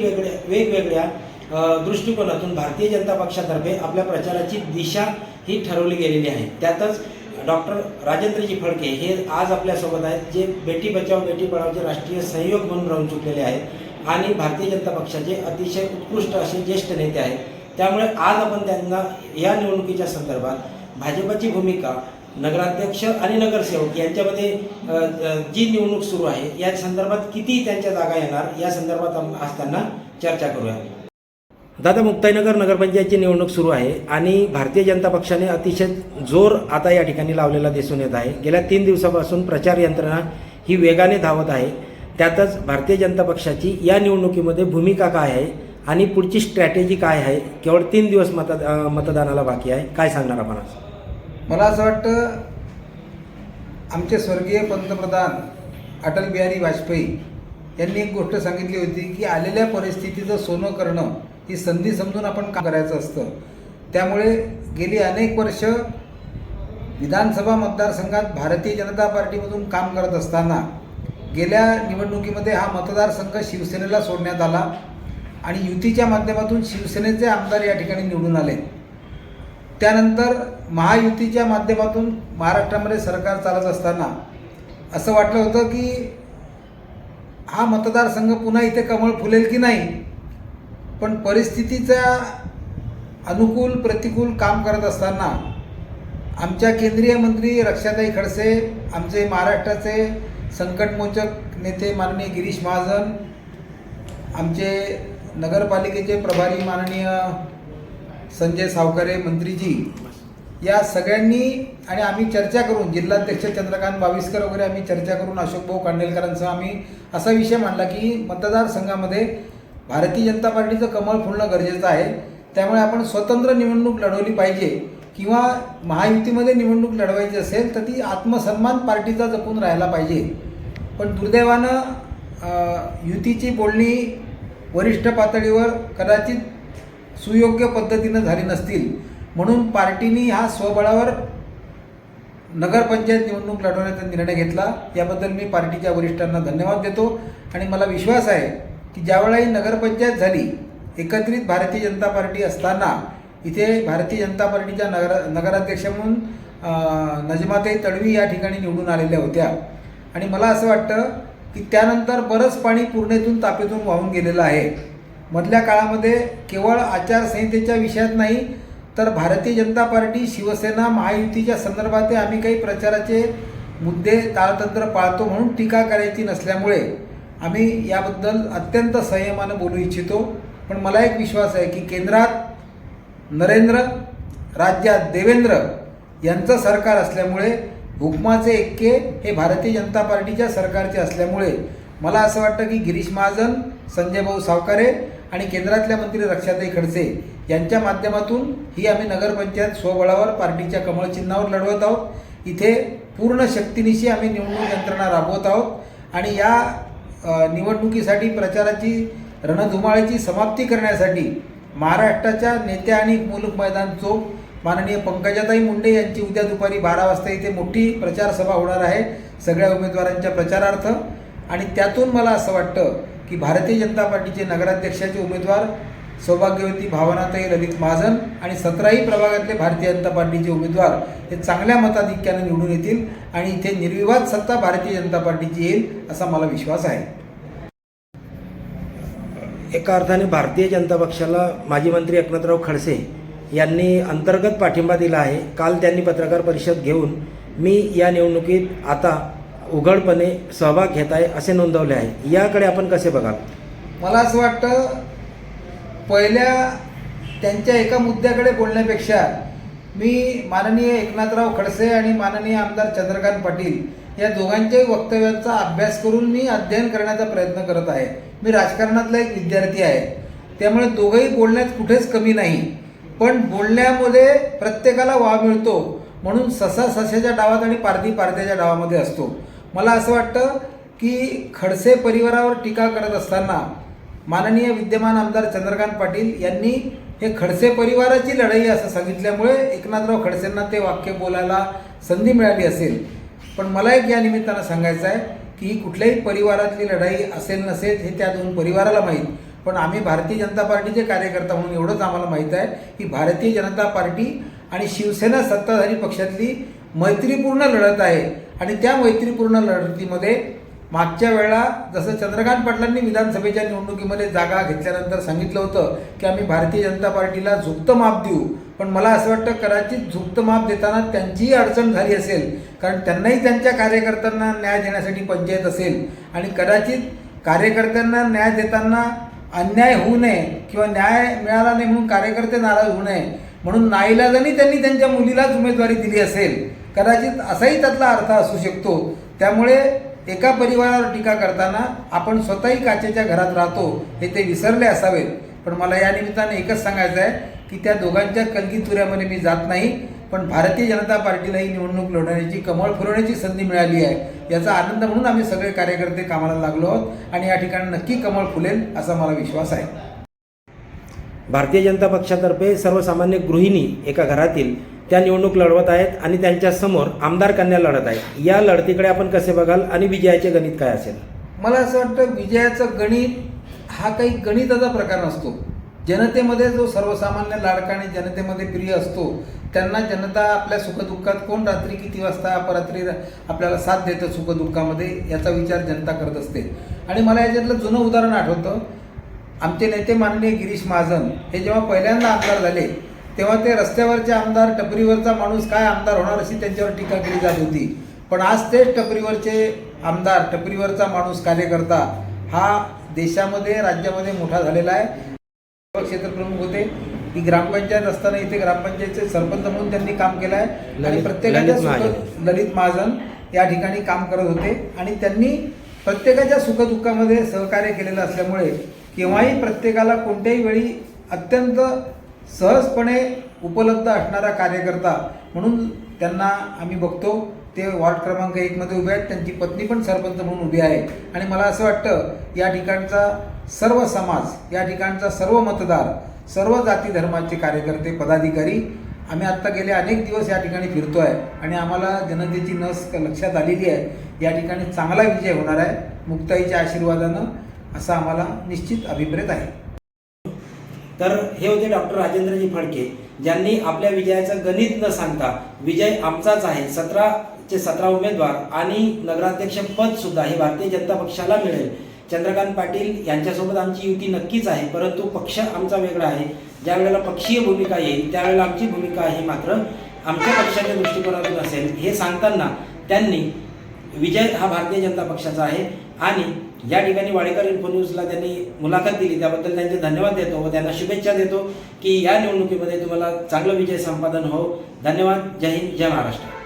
वेगळ्या वेगवेगळ्या दृष्टिकोनातून भारतीय जनता पक्षातर्फे आपल्या प्रचाराची दिशा ही ठरवली गेलेली आहे. त्यातच डॉक्टर राजेंद्रजी फडके हे आज आपल्यासोबत आहेत जे बेटी बचाव बेटी पढावचे राष्ट्रीय सहयोग म्हणून राहून चुकलेले आहेत आणि भारतीय जनता पक्षाचे अतिशय उत्कृष्ट असे ज्येष्ठ नेते आहेत. त्यामुळे आज आपण त्यांना या निवडणुकीच्या संदर्भात भाजपची भूमिका नगराध्यक्ष आणि नगरसेवक यांच्यामध्ये जी निवडणूक सुरू आहे या संदर्भात किती त्यांच्या जागा येणार या संदर्भात आम- आज त्यांना चर्चा करूया. दादा मुक्ताईनगर नगरपंचायतची निवडणूक सुरू आहे आणि भारतीय जनता पक्षाने अतिशय जोर आता या ठिकाणी लावलेला दिसून येत आहे. गेल्या तीन दिवसापासून प्रचार यंत्रणा ही वेगाने धावत आहे. त्यातच भारतीय जनता पक्षाची या निवडणुकीमध्ये भूमिका काय आहे आणि पुढची स्ट्रॅटेजी काय आहे? केवळ तीन दिवस मतदा मतदानाला बाकी आहे. काय सांगणार आपण आज? मला असं वाटतं आमचे स्वर्गीय पंतप्रधान अटल बिहारी वाजपेयी यांनी एक गोष्ट सांगितली होती की आलेल्या परिस्थितीचं सोनं करणं ही संधी समजून आपण काम करायचं असतं. त्यामुळे गेली अनेक वर्ष विधानसभा मतदारसंघात भारतीय जनता पार्टीमधून काम करत असताना गेल्या निवडणुकीमध्ये हा मतदारसंघ शिवसेनेला सोडण्यात आला आणि युतीच्या माध्यमातून शिवसेनेचे आमदार या ठिकाणी निवडून आले. त्यानंतर महायुतीच्या माध्यमातून महाराष्ट्रामध्ये सरकार चालत असताना असं वाटलं होतं की हा मतदारसंघ पुन्हा इथे कमळ फुलेल की नाही? पण परिस्थितीचा अनुकूल प्रतिकूल काम करत असताना आमच्या केंद्रीय मंत्री रक्षाताई खडसे आमचे महाराष्ट्राचे संकटमोचक नेते माननीय गिरीश महाजन आमचे नगरपालिकेचे प्रभारी माननीय संजय सावकारे मंत्रीजी या सगळ्यांनी आणि आम्ही चर्चा करून जिल्हाध्यक्ष चंद्रकांत बाविस्कर वगैरे आम्ही चर्चा करून अशोक भाऊ कांडेलकरांसह आम्ही असा विषय मांडला की मतदारसंघामध्ये भारतीय जनता पार्टीचं कमळ फुलणं गरजेचं आहे. त्यामुळे आपण स्वतंत्र निवडणूक लढवली पाहिजे किंवा महायुतीमध्ये निवडणूक लढवायची असेल तर ती आत्मसन्मान पार्टीचा जपून राहायला पाहिजे. पण दुर्दैवानं युतीची बोलणी वरिष्ठ पातळीवर कदाचित सुयोग्य पद्धतीनं झाली नसतील. म्हणून पार्टीनी हा स्वबळावर नगरपंचायत निवडणूक लढवण्याचा निर्णय घेतला. याबद्दल मी पार्टीच्या वरिष्ठांना धन्यवाद देतो. आणि मला विश्वास आहे की ज्यावेळी नगरपंचायत झाली एकत्रित भारतीय जनता पार्टी असताना इथे भारतीय जनता पार्टीच्या नगर नगराध्यक्ष म्हणून नजमाताई तडवी या ठिकाणी निवडून आलेल्या होत्या. आणि मला असं वाटतं की त्यानंतर बरंच पाणी पूर्णेतून तापेतून वाहून गेलेलं आहे. मधल्या काळामध्ये केवळ आचारसंहितेच्या विषयात नाही तर भारतीय जनता पार्टी शिवसेना महायुतीच्या संदर्भात आम्ही काही प्रचाराचे मुद्दे ताळतंत्र पाळतो म्हणून टीका करायची नसल्यामुळे आम्ही याबद्दल अत्यंत संयमानं बोलू इच्छितो. पण मला एक विश्वास आहे की केंद्रात नरेंद्र राज्यात देवेंद्र यांचं सरकार असल्यामुळे हुकमाचे एक्के हे भारतीय जनता पार्टीच्या सरकारचे असल्यामुळे मला असं वाटतं की गिरीश महाजन संजय भाऊ सावकारे आणि केंद्रातल्या मंत्री रक्षाताई खडसे यांच्या माध्यमातून ही आम्ही नगरपंचायत स्वबळावर पार्टीच्या कमळ चिन्हावर लढवत आहोत. इथे पूर्ण शक्तीनिशी आम्ही निवडणूक यंत्रणा राबवत आहोत. आणि या निवडणुकीसाठी प्रचाराची रणधुमाळीची समाप्ती करण्यासाठी महाराष्ट्राच्या नेत्या आणि मुलूक मैदान चौक माननीय पंकजाताई मुंडे यांची उद्या दुपारी बारा वाजता इथे मोठी प्रचार सभा होणार आहे. सगळ्या उमेदवारांच्या प्रचारार्थ. आणि त्यातून मला असं वाटतं की भारतीय जनता पार्टीचे नगराध्यक्षाचे उमेदवार सौभाग्यवती भावनाताई ललित महाजन आणि सतराही प्रभागातले भारतीय जनता पार्टीचे उमेदवार हे चांगल्या मताधिक्यानं निवडून येतील आणि इथे निर्विवाद सत्ता भारतीय जनता पार्टीची येईल असा मला विश्वास आहे. एका अर्थाने भारतीय जनता पक्षाला माजी मंत्री एकनाथराव खडसे यांनी अंतर्गत पाठिंबा दिला आहे. काल त्यांनी पत्रकार परिषद घेऊन मी या निवडणुकीत आता उघडपणे सहभाग घेत आहे असे नोंदवले आहे. याकडे आपण कसे बघाल? मला असं वाटतं पहिल्या त्यांच्या एका मुद्द्याकडे बोलण्यापेक्षा मी माननीय एकनाथराव खडसे आणि माननीय आमदार चंद्रकांत पाटील या दोघांच्याही वक्तव्यांचा अभ्यास करून मी अध्ययन करण्याचा प्रयत्न करत आहे. मी राजकारणातला एक विद्यार्थी आहे. त्यामुळे दोघंही बोलण्यात कुठेच कमी नाही. पण बोलण्यामध्ये प्रत्येकाला वाव मिळतो. म्हणून ससा सशाच्या डावात आणि पारधी पारध्याच्या डावामध्ये असतो. मला असं वाटतं की खडसे परिवारावर टीका करत असताना माननीय विद्यमान आमदार चंद्रकांत पाटील यांनी हे खडसे परिवाराची लढाई असं सांगितल्यामुळे एकनाथराव खडसेंना ते वाक्य बोलायला संधी मिळाली असेल. पण मला एक या निमित्तानं सांगायचं आहे की ही कुठल्याही परिवारातली लढाई असेल नसेल हे त्या दोन परिवाराला माहीत. पण आम्ही भारतीय जनता पार्टीचे कार्यकर्ता म्हणून एवढंच आम्हाला माहीत आहे की भारतीय जनता पार्टी आणि शिवसेना सत्ताधारी पक्षातली मैत्रीपूर्ण लढत आहे. आणि त्या मैत्रीपूर्ण लढतीमध्ये मागच्या वेळा जसं चंद्रकांत पाटलांनी विधानसभेच्या निवडणुकीमध्ये जागा घेतल्यानंतर सांगितलं होतं की आम्ही भारतीय जनता पार्टीला झुकतं माप देऊ. पण मला असं वाटतं कदाचित झुकतं माप देताना त्यांचीही अडचण झाली असेल. कारण त्यांनाही त्यांच्या कार्यकर्त्यांना न्याय देण्यासाठी पंचायत असेल. आणि कदाचित कार्यकर्त्यांना न्याय देताना अन्याय होऊ नये किंवा न्याय मिळाला नाही म्हणून कार्यकर्ते नाराज होऊ नये. म्हणून नाईलाजाने त्यांनी त्यांच्या मुलीलाच उमेदवारी दिली असेल. कदाचित असाही त्यातला अर्थ असू शकतो. त्यामुळे एका परिवारावर टीका करताना आपण स्वतःही काचेच्या घरात राहतो हे ते विसरले असावेत. पण मला या निमित्ताने एकच सांगायचं आहे की त्या दोघांच्या कलगीतुऱ्यामध्ये मी जात नाही पण भारतीय जनता पार्टीला ही निवडणूक लढवण्याची कमळ फुलवण्याची संधी मिळाली आहे. याचा आनंद म्हणून आम्ही सगळे कार्यकर्ते कामाला लागलो आहोत आणि या ठिकाणी नक्की कमळ फुलेल असा मला विश्वास आहे. भारतीय जनता पक्षातर्फे सर्वसामान्य गृहिणी एका घरातील त्या निवडणूक लढवत आहेत आणि त्यांच्यासमोर आमदार कन्या लढत आहेत. या लढतीकडे आपण कसे बघाल आणि विजयाचे गणित काय असेल? मला असं वाटतं विजयाचं गणित हा काही गणिताचा प्रकार नसतो. जनतेमध्ये जो सर्वसामान्य लाडका आणि जनतेमध्ये प्रिय असतो त्यांना जनता आपल्या सुखदुःखात कोण रात्री किती वाजता अपरात्री आपल्याला साथ देतं सुखदुःखामध्ये याचा विचार जनता करत असते. आणि मला याच्यातलं जुनं उदाहरण आठवतं. आमचे नेते माननीय गिरीश महाजन हे जेव्हा पहिल्यांदा आमदार झाले तेव्हा ते रस्त्यावरचे आमदार टपरीवरचा माणूस काय आमदार होणार अशी त्यांच्यावर टीका केली जात होती. पण आज तेच टपरीवरचे आमदार टपरीवरचा माणूस कार्यकर्ता हा देशामध्ये राज्यामध्ये मोठा झालेला आहे. क्षेत्र प्रमुख होते. ही ग्रामपंचायत असताना इथे ग्रामपंचायतचे सरपंच म्हणून त्यांनी काम केलं आहे आणि प्रत्येकाच्या ललित महाजन या ठिकाणी काम करत होते. आणि त्यांनी प्रत्येकाच्या सुखदुःखामध्ये सहकार्य केलेलं असल्यामुळे केव्हाही प्रत्येकाला कोणत्याही वेळी अत्यंत सहजपणे उपलब्ध असणारा कार्यकर्ता म्हणून त्यांना आम्ही बघतो. ते वॉर्ड क्रमांक एकमध्ये उभे आहेत. त्यांची पत्नी पण सरपंच म्हणून उभी आहे. आणि मला असं वाटतं या ठिकाणचा सर्व समाज या ठिकाणचा सर्व मतदार सर्व जाती धर्माचे कार्यकर्ते पदाधिकारी आम्ही आत्ता गेले अनेक दिवस या ठिकाणी फिरतो आहे आणि आम्हाला जनतेची नस लक्षात आलेली आहे. या ठिकाणी चांगला विजय होणार आहे. मुक्ताईच्या आशीर्वादानं असा आम्हाला निश्चित अभिप्रेत आहे. तर हे होते डॉक्टर राजेंद्रजी फडके. ज्यांनी आपल्या विजयाचं गणित न सांगता विजय आमचाच आहे सतराचे सतरा उमेदवार आणि नगराध्यक्ष पद सुद्धा हे भारतीय जनता पक्षाला मिळेल. चंद्रकांत पाटील यांच्यासोबत आमची युती नक्कीच आहे परंतु पक्ष आमचा वेगळा आहे. ज्या वेळेला पक्षीय भूमिका येईल त्यावेळेला आमची भूमिका ही मात्र आमच्या पक्षाच्या दृष्टिकोनातून असेल. हे सांगताना त्यांनी विजय हा भारतीय जनता पक्षाचा आहे आणि या ठिकाणी वाडेकर इन्फो न्यूजला त्यांनी मुलाखत दिली. त्याबद्दल त्यांचे धन्यवाद देतो व त्यांना शुभेच्छा देतो की या निवडणुकीमध्ये तुम्हाला चांगलं विजय संपादन हो. धन्यवाद. जय हिंद. जय महाराष्ट्र.